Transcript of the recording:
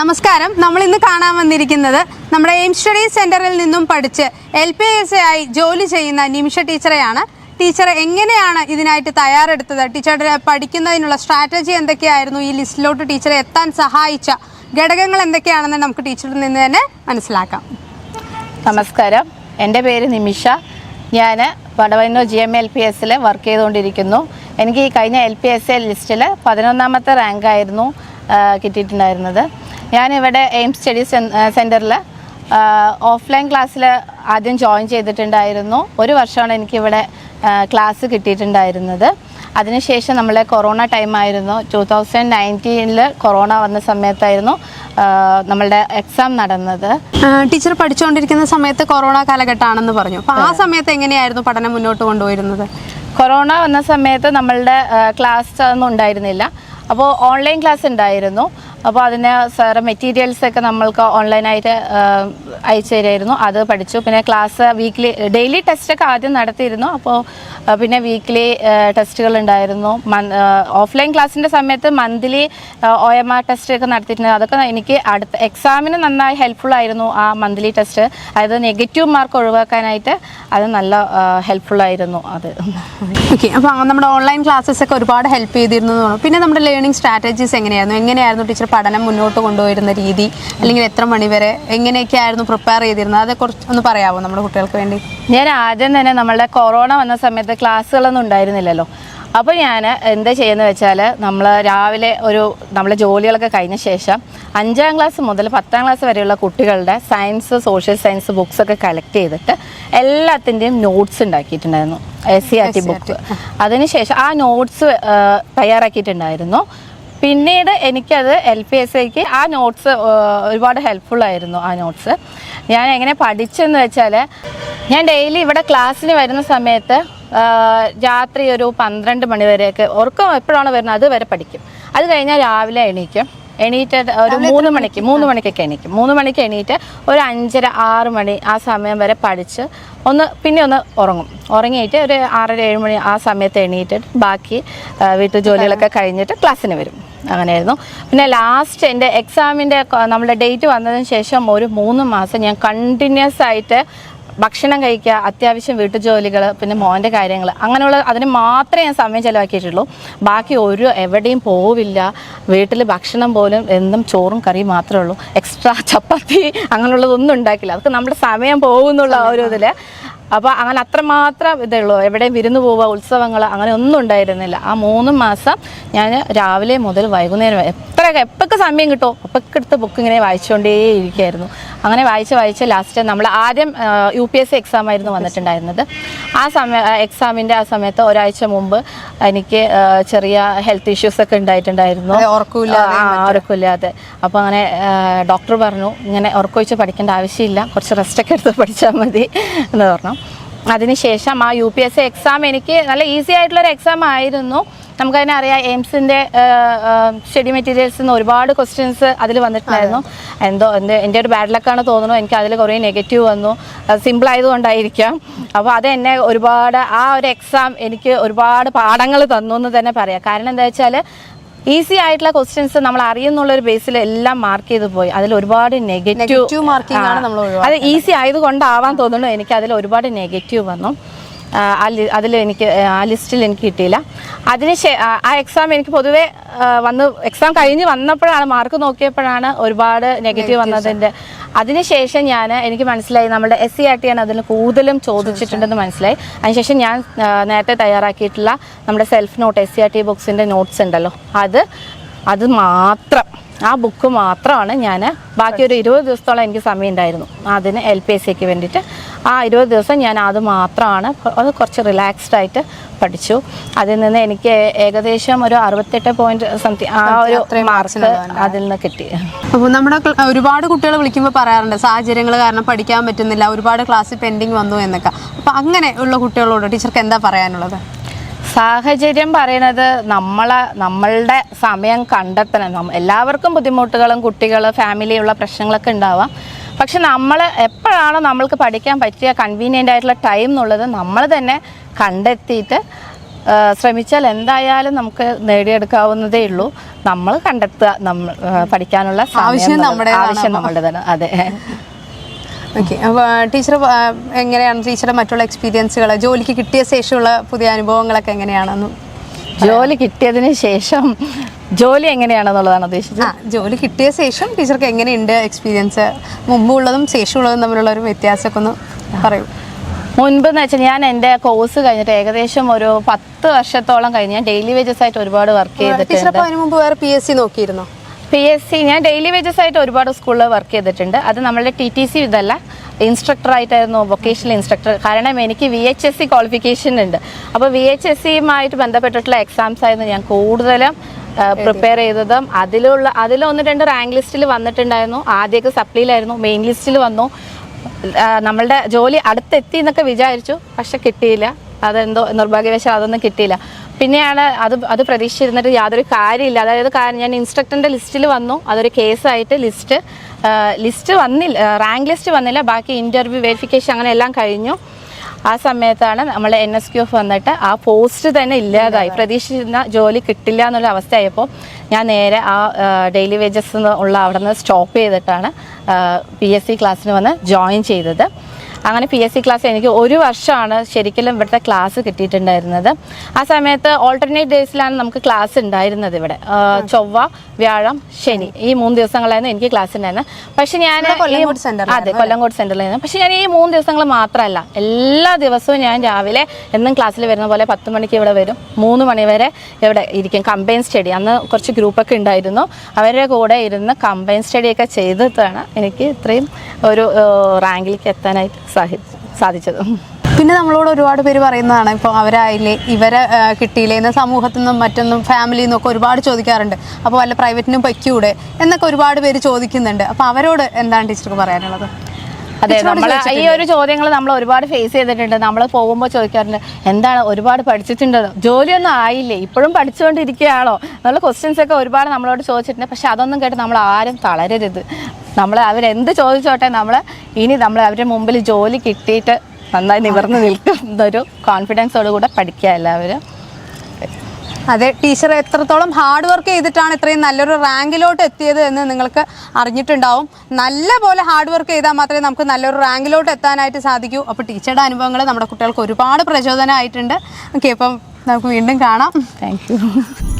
നമസ്കാരം. നമ്മൾ ഇന്ന് കാണാൻ വന്നിരിക്കുന്നത് നമ്മുടെ എയിം സ്റ്റഡി സെന്ററിൽ നിന്നും പഠിച്ച് എൽ പി എസ് ആയി ജോലി ചെയ്യുന്ന നിമിഷ ടീച്ചറെയാണ്. ടീച്ചർ എങ്ങനെയാണ് ഇതിനായിട്ട് തയ്യാറെടുത്തത്? ടീച്ചറുടെ പഠിക്കുന്നതിനുള്ള സ്ട്രാറ്റജി എന്തൊക്കെയായിരുന്നു? ഈ ലിസ്റ്റിലോട്ട് ടീച്ചറെ എത്താൻ സഹായിച്ച ഘടകങ്ങൾ എന്തൊക്കെയാണെന്ന് നമുക്ക് ടീച്ചറിൽ നിന്ന് തന്നെ മനസ്സിലാക്കാം. നമസ്കാരം. എന്റെ പേര് നിമിഷ. ഞാൻ Vadavannur G M L P എസിൽ വർക്ക് ചെയ്തുകൊണ്ടിരിക്കുന്നു. എനിക്ക് ഈ കഴിഞ്ഞ എൽ പി എസ് എ ലിസ്റ്റിൽ പതിനൊന്നാമത്തെ റാങ്കായിരുന്നു കിട്ടിയിട്ടുണ്ടായിരുന്നത്. ഞാനിവിടെ എയിം സ്റ്റഡി സെന്ററിൽ ഓഫ്ലൈൻ ക്ലാസ്സിൽ ആദ്യം ജോയിൻ ചെയ്തിട്ടുണ്ടായിരുന്നു. ഒരു വർഷമാണ് എനിക്കിവിടെ ക്ലാസ് കിട്ടിയിട്ടുണ്ടായിരുന്നത്. അതിനുശേഷം നമ്മളെ കൊറോണ ടൈമായിരുന്നു. ടു തൗസൻഡ് നയന്റീനിൽ കൊറോണ വന്ന സമയത്തായിരുന്നു നമ്മളുടെ എക്സാം നടന്നത്. ടീച്ചർ പഠിച്ചുകൊണ്ടിരിക്കുന്ന സമയത്ത് കൊറോണ കാലഘട്ടമാണെന്ന് പറഞ്ഞു. അപ്പോൾ ആ സമയത്ത് എങ്ങനെയായിരുന്നു പഠനം മുന്നോട്ട് കൊണ്ടുപോയിരുന്നത്? കൊറോണ വന്ന സമയത്ത് നമ്മളുടെ ക്ലാസ് ഒന്നും ഉണ്ടായിരുന്നില്ല. അപ്പോൾ ഓൺലൈൻ ക്ലാസ് ഉണ്ടായിരുന്നു. അപ്പോൾ അതിന് സാറ് മെറ്റീരിയൽസ് ഒക്കെ നമ്മൾക്ക് ഓൺലൈനായിട്ട് അയച്ചു തരുമായിരുന്നു അത് പഠിച്ചു. പിന്നെ ക്ലാസ് വീക്ക്ലി ഡെയിലി ടെസ്റ്റൊക്കെ ആദ്യം നടത്തിയിരുന്നു. അപ്പോൾ പിന്നെ വീക്ക്ലി ടെസ്റ്റുകൾ ഉണ്ടായിരുന്നു ഓഫ്ലൈൻ ക്ലാസ്സിന്റെ സമയത്ത് monthly O M R test ഒക്കെ നടത്തിയിട്ടുണ്ട്. അതൊക്കെ എനിക്ക് അടുത്ത എക്സാമിന് നന്നായി ഹെൽപ്ഫുൾ ആയിരുന്നു ആ മന്ത്ലി ടെസ്റ്റ് അതായത് നെഗറ്റീവ് മാർക്ക് ഒഴിവാക്കാനായിട്ട് അത് നല്ല ഹെൽപ്ഫുൾ ആയിരുന്നു അത്. ഓക്കെ അപ്പോൾ നമ്മുടെ ഓൺലൈൻ ക്ലാസ്സസ് ഒക്കെ ഒരുപാട് ഹെൽപ്പ് ചെയ്തിരുന്നു പിന്നെ നമ്മുടെ ലേണിംഗ് സ്ട്രാറ്റജീസ് എങ്ങനെയായിരുന്നു? എങ്ങനെയായിരുന്നു ടീച്ചർ പഠനം മുന്നോട്ട് കൊണ്ടുപോയിരുന്ന രീതി അല്ലെങ്കിൽ എത്ര മണിവരെ എങ്ങനെയൊക്കെ ആയിരുന്നു പ്രിപ്പയർ ചെയ്തിരുന്നത്? അതെ കുറച്ച് ഒന്ന് പറയാമോ നമ്മുടെ കുട്ടികൾക്ക് വേണ്ടി? ഞാൻ ആദ്യം തന്നെ നമ്മളുടെ കൊറോണ വന്ന സമയത്ത് ക്ലാസ്സുകളൊന്നും ഉണ്ടായിരുന്നില്ലല്ലോ. അപ്പോൾ ഞാൻ എന്താ ചെയ്യുന്നത് വെച്ചാൽ നമ്മൾ രാവിലെ ഒരു നമ്മളെ ജോലികളൊക്കെ കഴിഞ്ഞ ശേഷം അഞ്ചാം ക്ലാസ് മുതൽ പത്താം ക്ലാസ് വരെയുള്ള കുട്ടികളുടെ സയൻസ് സോഷ്യൽ സയൻസ് ബുക്സൊക്കെ കളക്ട് ചെയ്തിട്ട് എല്ലാത്തിന്റെയും notes ഉണ്ടാക്കിയിട്ടുണ്ടായിരുന്നു. S C R T book അതിനുശേഷം ആ നോട്ട്സ് തയ്യാറാക്കിയിട്ടുണ്ടായിരുന്നു. പിന്നീട് എനിക്കത് എൽ പി എസ് സിക്ക് ആ നോട്ട്സ് ഒരുപാട് ഹെൽപ്ഫുൾ ആയിരുന്നു ആ നോട്ട്സ് ഞാൻ എങ്ങനെ പഠിച്ചെന്ന് വെച്ചാൽ ഞാൻ ഡെയിലി ഇവിടെ ക്ലാസ്സിന് വരുന്ന സമയത്ത് രാത്രി ഒരു പന്ത്രണ്ട് മണി വരെയൊക്കെ ഉറക്കം എപ്പോഴാണ് വരുന്നത് അതുവരെ പഠിക്കും. അത് കഴിഞ്ഞാൽ രാവിലെ എണീക്കും. എണീറ്റ് ഒരു മൂന്ന് മണിക്ക് മൂന്ന് മണിക്കൊക്കെ എണീക്കും. മൂന്ന് മണിക്ക് എണീറ്റ് ഒരു അഞ്ചര ആറ് മണി ആ സമയം വരെ പഠിച്ച് ഒന്ന് പിന്നെ ഒന്ന് ഉറങ്ങും. ഉറങ്ങിയിട്ട് ഒരു ആറര ഏഴ് മണി ആ സമയത്ത് എണീറ്റിട്ട് ബാക്കി വീട്ടു ജോലികളൊക്കെ കഴിഞ്ഞിട്ട് ക്ലാസ്സിന് വരും. അങ്ങനെയായിരുന്നു. പിന്നെ ലാസ്റ്റ് എന്റെ എക്സാമിന്റെ നമ്മുടെ ഡേറ്റ് വന്നതിന് ശേഷം ഒരു മൂന്ന് മാസം ഞാൻ കണ്ടിന്യൂസ് ആയിട്ട് ഭക്ഷണം കഴിക്കുക അത്യാവശ്യം വീട്ടുജോലികൾ പിന്നെ മോന്റെ കാര്യങ്ങൾ അങ്ങനെയുള്ള അതിന് മാത്രമേ ഞാൻ സമയം ചിലവാക്കിയിട്ടുള്ളൂ. ബാക്കി ഒരു എവിടെയും പോവില്ല. വീട്ടിൽ ഭക്ഷണം പോലും എന്നും ചോറും കറിയും മാത്രമേ ഉള്ളൂ. എക്സ്ട്രാ ചപ്പാത്തി അങ്ങനെയുള്ളതൊന്നും ഉണ്ടാക്കില്ല. അതൊക്കെ നമ്മുടെ സമയം പോകുന്നുള്ള ഒരു ഇതിൽ അപ്പോൾ അങ്ങനെ അത്രമാത്രം ഇതേ ഉള്ളൂ എവിടെയും വിരുന്ന് പോവുക ഉത്സവങ്ങൾ അങ്ങനെ ഒന്നും ഉണ്ടായിരുന്നില്ല. ആ മൂന്ന് മാസം ഞാൻ രാവിലെ മുതൽ വൈകുന്നേരം വരെ എത്ര എപ്പൊക്കെ സമയം കിട്ടുമോ അപ്പൊക്കെ എടുത്ത് ബുക്ക് ഇങ്ങനെ വായിച്ചുകൊണ്ടേ ഇരിക്കുകയായിരുന്നു അങ്ങനെ വായിച്ച് വായിച്ച് ലാസ്റ്റ് നമ്മൾ ആദ്യം U P S C exam ആയിരുന്നു വന്നിട്ടുണ്ടായിരുന്നത്. ആ സമയ എക്സാമിന്റെ ആ സമയത്ത് ഒരാഴ്ച മുമ്പ് എനിക്ക് ചെറിയ ഹെൽത്ത് ഇഷ്യൂസ് ഒക്കെ ഉണ്ടായിട്ടുണ്ടായിരുന്നു. ഉറക്കമില്ലാതെ അപ്പോൾ അങ്ങനെ ഡോക്ടർ പറഞ്ഞു ഇങ്ങനെ ഉറക്കൊഴിച്ച് പഠിക്കേണ്ട ആവശ്യമില്ല. കുറച്ച് റെസ്റ്റ് ഒക്കെ എടുത്ത് പഠിച്ചാൽ മതി എന്ന് പറഞ്ഞു. അതിനുശേഷം ആ U P S C exam എനിക്ക് നല്ല ഈസി ആയിട്ടുള്ളൊരു എക്സാം ആയിരുന്നു. നമുക്കതിനെ അറിയാം എയിംസിന്റെ സ്റ്റഡി മെറ്റീരിയൽസ് നിന്ന് ഒരുപാട് ക്വസ്റ്റ്യൻസ് അതിൽ വന്നിട്ടുണ്ടായിരുന്നു. എന്തോ എന്റെ എന്റെ ഒരു ബാഡ് ലക്കാണ് തോന്നുന്നു. എനിക്ക് അതിൽ കുറേ നെഗറ്റീവ് വന്നു. സിമ്പിൾ ആയതുകൊണ്ടായിരിക്കാം. അപ്പോൾ അത് എന്നെ ഒരുപാട് ആ ഒരു എക്സാം എനിക്ക് ഒരുപാട് പാഠങ്ങൾ തന്നു എന്ന് തന്നെ പറയാം. കാരണം എന്താ വെച്ചാൽ ഈസി ആയിട്ടുള്ള ക്വസ്റ്റ്യൻസ് നമ്മൾ അറിയുന്നുള്ള ഒരു ബേസിൽ എല്ലാം മാർക്ക് ചെയ്ത് പോയി. അതിൽ ഒരുപാട് നെഗറ്റീവ് മാർക്കിംഗ് ആണ് നമ്മൾ അത് ഈസി ആയതുകൊണ്ടാവാൻ തോന്നുന്നു എനിക്ക് അതിൽ ഒരുപാട് നെഗറ്റീവ് വന്നു. അതിൽ എനിക്ക് ആ ലിസ്റ്റിൽ എനിക്ക് കിട്ടിയില്ല. അതിന് ആ, എക്സാം എനിക്ക് പൊതുവേ വന്ന് എക്സാം കഴിഞ്ഞ് വന്നപ്പോഴാണ് മാർക്ക് നോക്കിയപ്പോഴാണ് ഒരുപാട് നെഗറ്റീവ് വന്നതിന്റെ അതിനുശേഷം ഞാൻ എനിക്ക് മനസ്സിലായി നമ്മുടെ എസ് സി ആർ ടി ആണ് അതിൽ കൂടുതലും ചോദിച്ചിട്ടുണ്ടെന്ന് മനസ്സിലായി. അതിനുശേഷം ഞാൻ നേരത്തെ തയ്യാറാക്കിയിട്ടുള്ള നമ്മുടെ self note S C R T ബുക്സിന്റെ notes ഉണ്ടല്ലോ. അത് അത് മാത്രം. ആ ബുക്ക് മാത്രമാണ് ഞാൻ ബാക്കി ഒരു ഇരുപത് ദിവസത്തോളം എനിക്ക് സമയം ഉണ്ടായിരുന്നു അതിന് എൽ പി എസ് സിക്ക് വേണ്ടിയിട്ട്. ആ ഇരുപത് ദിവസം ഞാൻ അത് മാത്രമാണ് അത് കുറച്ച് റിലാക്സ്ഡ് ആയിട്ട് പഠിച്ചു. അതിൽ നിന്ന് എനിക്ക് ഏകദേശം ഒരു അറുപത്തെട്ട് പോയിന്റ് സംതിങ് ആ ഒരു മാർക്ക് അതിൽ നിന്ന് കിട്ടി. അപ്പോൾ നമ്മുടെ ഒരുപാട് കുട്ടികൾ വിളിക്കുമ്പോൾ പറയാറുണ്ട് സാഹചര്യങ്ങൾ കാരണം പഠിക്കാൻ പറ്റുന്നില്ല ഒരുപാട് ക്ലാസ് പെൻഡിങ് വന്നു എന്നൊക്കെ. അപ്പോൾ അങ്ങനെ ഉള്ള കുട്ടികളോട് ടീച്ചർക്ക് എന്താ പറയാനുള്ളത്? സാഹചര്യം പറയുന്നത് നമ്മളെ നമ്മളുടെ സമയം കണ്ടെത്തണം. എല്ലാവർക്കും ബുദ്ധിമുട്ടുകളും കുട്ടികൾ ഫാമിലിയുള്ള പ്രശ്നങ്ങളൊക്കെ ഉണ്ടാവാം. പക്ഷെ നമ്മൾ എപ്പോഴാണോ നമ്മൾക്ക് പഠിക്കാൻ പറ്റിയ കൺവീനിയന്റ് ആയിട്ടുള്ള ടൈം എന്നുള്ളത് നമ്മൾ തന്നെ കണ്ടെത്തിയിട്ട് ശ്രമിച്ചാൽ എന്തായാലും നമുക്ക് നേടിയെടുക്കാവുന്നതേ ഉള്ളൂ. നമ്മൾ കണ്ടെത്തുക നമ്മൾ പഠിക്കാനുള്ള ആവശ്യം നമ്മുടെ ആവശ്യം നമ്മളുടെ തന്നെ അതെ. ഓക്കെ അപ്പോൾ ടീച്ചർ എങ്ങനെയാണ് ടീച്ചറുടെ മറ്റുള്ള എക്സ്പീരിയൻസുകൾ ജോലിക്ക് കിട്ടിയ ശേഷമുള്ള പുതിയ അനുഭവങ്ങളൊക്കെ എങ്ങനെയാണെന്ന് ജോലി കിട്ടിയതിന് ശേഷം ജോലി എങ്ങനെയാണെന്നുള്ളതാണ് ഉദ്ദേശിച്ചത്. ആ ജോലി കിട്ടിയ ശേഷം ടീച്ചർക്ക് എങ്ങനെയുണ്ട് എക്സ്പീരിയൻസ് മുമ്പുള്ളതും ശേഷമുള്ളതും തമ്മിലുള്ള ഒരു വ്യത്യാസമൊക്കെ ഒന്ന് പറയൂ. മുൻപ് എന്ന് വെച്ചാൽ ഞാൻ എന്റെ കോഴ്സ് കഴിഞ്ഞിട്ട് ഏകദേശം ഒരു പത്ത് വർഷത്തോളം കഴിഞ്ഞ് ഞാൻ ഡെയിലി വേജസ് ആയിട്ട് ഒരുപാട് വർക്ക് ചെയ്തിട്ടുണ്ട്. ടീച്ചർ അതിന് മുമ്പ് വേറെ പി എസ് സി നോക്കിയിരുന്നോ? പി എസ് സി ഞാൻ ഡെയിലി വേജസ് ആയിട്ട് ഒരുപാട് സ്കൂളിൽ വർക്ക് ചെയ്തിട്ടുണ്ട്. അത് നമ്മളുടെ ടി ടി സി ഇതല്ല. ഇൻസ്ട്രക്ടർ ആയിട്ടായിരുന്നു വൊക്കേഷണൽ ഇൻസ്ട്രക്ടർ കാരണം എനിക്ക് V H S C qualification ഉണ്ട്. അപ്പോൾ വി എച്ച് എസ് സിയുമായിട്ട് ബന്ധപ്പെട്ടിട്ടുള്ള എക്സാംസ് ആയിരുന്നു ഞാൻ കൂടുതലും പ്രിപ്പയർ ചെയ്തതും. അതിലുള്ള അതിലൊന്ന് രണ്ട് റാങ്ക് ലിസ്റ്റിൽ വന്നിട്ടുണ്ടായിരുന്നു. ആദ്യമൊക്കെ സപ്ലിയിലായിരുന്നു മെയിൻ ലിസ്റ്റിൽ വന്നു. നമ്മളുടെ ജോലി അടുത്തെത്തി എന്നൊക്കെ വിചാരിച്ചു. പക്ഷെ കിട്ടിയില്ല. അതെന്തോ നിർഭാഗ്യവശാൽ അതൊന്നും കിട്ടിയില്ല. പിന്നെയാണ് അത് അത് പ്രതീക്ഷിച്ചിരുന്നിട്ട് യാതൊരു കാര്യമില്ല. അതായത് ഞാൻ ഇൻസ്ട്രക്ടറിന്റെ ലിസ്റ്റിൽ വന്നു. അതൊരു കേസായിട്ട് ലിസ്റ്റ് ലിസ്റ്റ് വന്നില്ല റാങ്ക് ലിസ്റ്റ് വന്നില്ല. ബാക്കി ഇന്റർവ്യൂ വെരിഫിക്കേഷൻ അങ്ങനെ എല്ലാം കഴിഞ്ഞു. ആ സമയത്താണ് നമ്മൾ എൻ എസ് ക്യു എഫ് വന്നിട്ട് ആ പോസ്റ്റ് തന്നെ ഇല്ലാതായി. പ്രതീക്ഷിച്ചിരുന്ന ജോലി കിട്ടില്ല എന്നുള്ള അവസ്ഥയായപ്പോൾ ഞാൻ നേരെ ആ ഡെയിലി വേജസ് ഉള്ള അവിടെ നിന്ന് സ്റ്റോപ്പ് ചെയ്തിട്ടാണ് പി എസ് സി ക്ലാസ്സിന് വന്ന് ജോയിൻ ചെയ്തത്. അങ്ങനെ പി എസ് സി ക്ലാസ് എനിക്ക് ഒരു വർഷമാണ് ശരിക്കും ഇവിടുത്തെ ക്ലാസ് കിട്ടിയിട്ടുണ്ടായിരുന്നത്. ആ സമയത്ത് ഓൾട്ടർനേറ്റ് ഡേയ്സിലാണ് നമുക്ക് ക്ലാസ് ഉണ്ടായിരുന്നത് ഇവിടെ. ചൊവ്വ വ്യാഴം ശനി. ഈ മൂന്ന് ദിവസങ്ങളായിരുന്നു എനിക്ക് ക്ലാസ് ഉണ്ടായിരുന്നത്. പക്ഷെ ഞാൻ അതെ കൊല്ലങ്കോട് സെന്ററിലായിരുന്നു പക്ഷെ ഞാൻ ഈ മൂന്ന് ദിവസങ്ങൾ മാത്രമല്ല എല്ലാ ദിവസവും ഞാൻ രാവിലെ എന്നും ക്ലാസ്സിൽ വരുന്ന പോലെ പത്ത് മണിക്ക് ഇവിടെ വരും. മൂന്ന് മണി വരെ ഇവിടെ ഇരിക്കും. കമ്പൈൻ സ്റ്റഡി അന്ന് കുറച്ച് ഗ്രൂപ്പൊക്കെ ഉണ്ടായിരുന്നു. അവരുടെ കൂടെ ഇരുന്ന് കമ്പൈൻ സ്റ്റഡിയൊക്കെ ചെയ്തിട്ടാണ് എനിക്ക് ഇത്രയും ഒരു റാങ്കിലേക്ക് എത്താനായിട്ട് സാധിച്ചത്. പിന്നെ നമ്മളോട് ഒരുപാട് പേര് പറയുന്നതാണ് ഇപ്പോൾ അവരായില്ലേ ഇവരെ ആ, കിട്ടിയില്ലേ എന്ന സമൂഹത്തിൽ നിന്നും മറ്റൊന്നും ഫാമിലിയിൽ നിന്നൊക്കെ ഒരുപാട് ചോദിക്കാറുണ്ട്. അപ്പോൾ വല്ല പ്രൈവറ്റിനും പറ്റൂടെ എന്നൊക്കെ ഒരുപാട് പേര് ചോദിക്കുന്നുണ്ട്. അപ്പോൾ അവരോട് എന്താണ് ടീച്ചർക്ക് പറയാനുള്ളത്? അതെ നമ്മൾ ഈ ഒരു ചോദ്യങ്ങൾ നമ്മൾ ഒരുപാട് ഫേസ് ചെയ്തിട്ടുണ്ട്. നമ്മൾ പോകുമ്പോൾ ചോദിക്കാറുണ്ട് എന്താണ് ഒരുപാട് പഠിച്ചിട്ടുണ്ട് ജോലിയൊന്നും ആയില്ലേ? ഇപ്പോഴും പഠിച്ചുകൊണ്ടിരിക്കുകയാണോ? എന്നുള്ള ക്വസ്റ്റ്യൻസ് ഒക്കെ ഒരുപാട് നമ്മളോട് ചോദിച്ചിട്ടുണ്ട്. പക്ഷെ അതൊന്നും കേട്ട് നമ്മൾ ആരും തളരരുത്. നമ്മൾ അവരെന്ത് ചോദിച്ചോട്ടെ നമ്മൾ ഇനി നമ്മൾ അവരുടെ മുമ്പിൽ ജോലി കിട്ടിയിട്ട് നന്നായി നിവർന്ന് നിൽക്കും എന്നൊരു കോൺഫിഡൻസോടുകൂടെ പഠിക്കുക എല്ലാവരും. അതെ ടീച്ചർ എത്രത്തോളം ഹാർഡ് വർക്ക് ചെയ്തിട്ടാണ് ഇത്രയും നല്ലൊരു റാങ്കിലോട്ട് എത്തിയത് എന്ന് നിങ്ങൾക്ക് അറിഞ്ഞിട്ടുണ്ടാവും. നല്ല പോലെ ഹാർഡ് വർക്ക് ചെയ്താൽ മാത്രമേ നമുക്ക് നല്ലൊരു റാങ്കിലോട്ട് എത്താനായിട്ട് സാധിക്കൂ. അപ്പോൾ ടീച്ചറുടെ അനുഭവങ്ങൾ നമ്മുടെ കുട്ടികൾക്ക് ഒരുപാട് പ്രചോദനമായിട്ടുണ്ട്. ഓക്കെ അപ്പം നമുക്ക് വീണ്ടും കാണാം. താങ്ക്